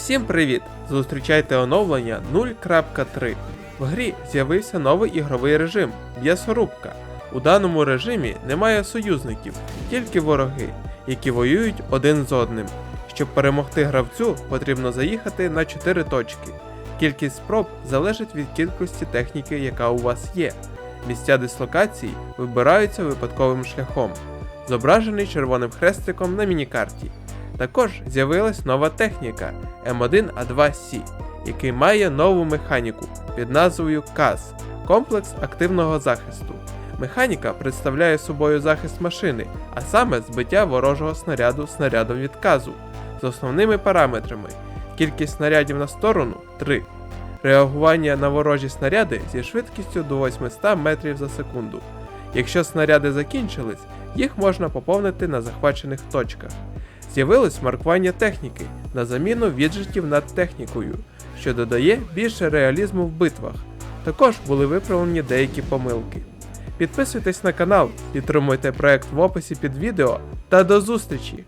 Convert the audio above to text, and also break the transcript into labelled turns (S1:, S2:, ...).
S1: Всім привіт! Зустрічайте оновлення 0.3. В грі з'явився новий ігровий режим м'ясорубка. У даному режимі немає союзників, тільки вороги, які воюють один з одним. Щоб перемогти гравцю, потрібно заїхати на 4 точки. Кількість спроб залежить від кількості техніки, яка у вас є. Місця дислокації вибираються випадковим шляхом, зображений червоним хрестиком на мінікарті. Також з'явилась нова техніка М1А2С, який має нову механіку під назвою КАЗ комплекс активного захисту. Механіка представляє собою захист машини, а саме збиття ворожого снаряду снарядом від казу з основними параметрами: кількість снарядів на сторону 3, реагування на ворожі снаряди зі швидкістю до 800 метрів за секунду. Якщо снаряди закінчились, їх можна поповнити на захвачених точках. З'явилось маркування техніки на заміну віджитів над технікою, що додає більше реалізму в битвах. Також були виправлені деякі помилки. Підписуйтесь на канал, підтримуйте проект в описі під відео та до зустрічі!